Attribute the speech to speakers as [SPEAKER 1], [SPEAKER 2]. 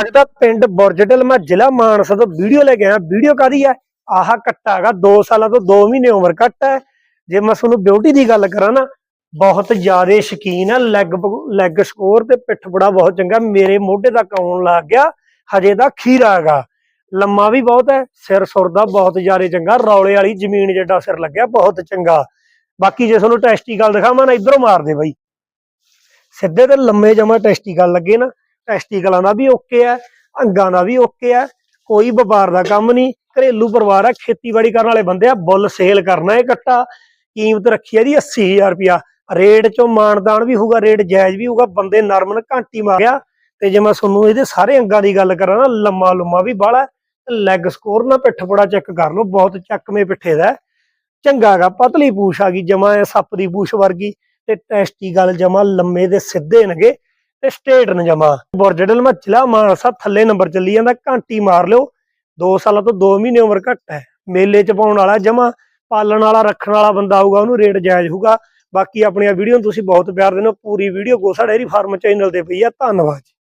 [SPEAKER 1] ਅੱਜ ਦਾ ਪਿੰਡ ਬੁਰਜਡਲ ਮੈਂ ਜ਼ਿਲ੍ਹਾ ਮਾਨਸਾ ਤੋਂ ਵੀਡੀਓ ਲੈ ਕੇ ਆਇਆ। ਵੀਡੀਓ ਕਾਦੀ ਹੈ ਆਹ ਕੱਟਾ ਹੈਗਾ 2 ਸਾਲਾਂ ਤੋਂ 2 ਮਹੀਨੇ ਉਮਰ ਕੱਟ ਹੈ। ਜੇ ਮੈਂ ਤੁਹਾਨੂੰ ਬਿਊਟੀ ਦੀ ਗੱਲ ਕਰਾਂ ਨਾ, ਬਹੁਤ ਜ਼ਿਆਦਾ ਸ਼ਕੀਨ ਹੈ। ਲੈਗ ਲੈਗ ਸਕੋਰ ਤੇ ਪਿੱਠ ਬੜਾ ਬਹੁਤ ਚੰਗਾ, ਮੇਰੇ ਮੋਢੇ ਤੱਕ ਆਉਣ ਲੱਗ ਗਿਆ। ਹਜੇ ਦਾ ਖੀਰਾ ਹੈਗਾ। ਲੰਮਾ ਵੀ ਬਹੁਤ ਹੈ, ਸਿਰ ਸੁਰ ਦਾ ਬਹੁਤ ਜ਼ਿਆਦਾ ਚੰਗਾ। ਰੌਲੇ ਵਾਲੀ ਜ਼ਮੀਨ ਜਿੱਡਾ ਸਿਰ ਲੱਗਿਆ, ਬਹੁਤ ਚੰਗਾ। ਬਾਕੀ ਜੇ ਤੁਹਾਨੂੰ ਟੈਸਟੀਕਲ ਦਿਖਾਵਾਂ ਨਾ, ਇਧਰੋਂ ਮਾਰ ਦੇ ਬਾਈ। ਸਿੱਧੇ ਤੇ ਲੰਮੇ ਜਮਾ ਟੈਸਟੀਕਲ ਲੱਗੇ ਨਾ ਟੈਸਟੀਕਲਾਂ ਦਾ ਵੀ ਓਕੇ ਹੈ ਅੰਗਾਂ ਦਾ ਵੀ ਓਕੇ ਹੈ ਕੋਈ ਵਪਾਰ ਦਾ ਕੰਮ ਨਹੀਂ, ਘਰੇਲੂ ਪਰਿਵਾਰ ਹੈ ਖੇਤੀਬਾੜੀ ਕਰਨ ਵਾਲੇ ਬੰਦੇ ਆ, ਬੁੱਲ ਸੇਲ ਕਰਨਾ ਇਹ ਕੱਟਾ ਕੀਮਤ ਰੱਖੀ ਹੈ ਦੀ 80000 ਰੁਪਿਆ ਰੇਟ ਚੋਂ ਮਾਨਦਾਨ ਵੀ ਹੋਊਗਾ, ਰੇਟ ਜਾਇਜ਼ ਵੀ ਹੋਊਗਾ, ਬੰਦੇ ਨਰਮਨ ਘੰਟੀ ਮਾਰਿਆ ਤੇ ਜੇ ਮੈਂ ਤੁਹਾਨੂੰ ਇਹਦੇ ਸਾਰੇ ਅੰਗਾਂ ਦੀ ਗੱਲ ਕਰਾਂ ਨਾ ਲੰਮਾ ਲੁੰਮਾ ਵੀ ਬਾਹਲਾ ਲੈਗ ਸਕੋਰ ਨਾ ਪਿੱਠ ਪੜਾ ਚੈੱਕ ਕਰ ਲਓ, ਬਹੁਤ ਚੱਕਵੇਂ ਪਿੱਠੇ ਦਾ ਹੈ। ਚੰਗਾ ਪਤਲੀ ਪੂਛ ਆ ਗਈ, ਜਮਾ ਸੱਪ ਦੀ ਪੂਛ ਵਰਗੀ, ਤੇ ਟੈਸਟੀ ਗੱਲ ਜਮਾ ਲੰਮੇ ਦੇ ਸਿੱਧੇ ਨਗੇ ਤੇ ਸਟੇਟ ਨ ਜਮਾ। ਬੁਰਜਡਲ ਮੈਂ ਜ਼ਿਲ੍ਹਾ ਮਾਨਸਾ ਥੱਲੇ ਨੰਬਰ ਚੱਲੀ ਜਾਂਦਾ, ਘੰਟੀ ਮਾਰ ਲਿਓ। 2 ਸਾਲਾਂ ਤੋਂ 2 ਮਹੀਨੇ ਉਮਰ ਘੱਟ ਹੈ। ਮੇਲੇ ਚ ਪਾਉਣ ਵਾਲਾ ਜਮਾ, ਪਾਲਣ ਵਾਲਾ, ਰੱਖਣ ਵਾਲਾ ਬੰਦਾ ਆਊਗਾ, ਉਹਨੂੰ ਰੇਟ ਜਾਇਜ਼ ਹੋਊਗਾ। ਬਾਕੀ ਆਪਣੀਆਂ ਵੀਡੀਓ ਨੂੰ ਤੁਸੀਂ ਬਹੁਤ ਪਿਆਰ ਦਿੰਦੇ ਹੋ। ਪੂਰੀ video Gosa dairy farm channel ਤੇ ਪਈ ਆ। ਧੰਨਵਾਦ ਜੀ।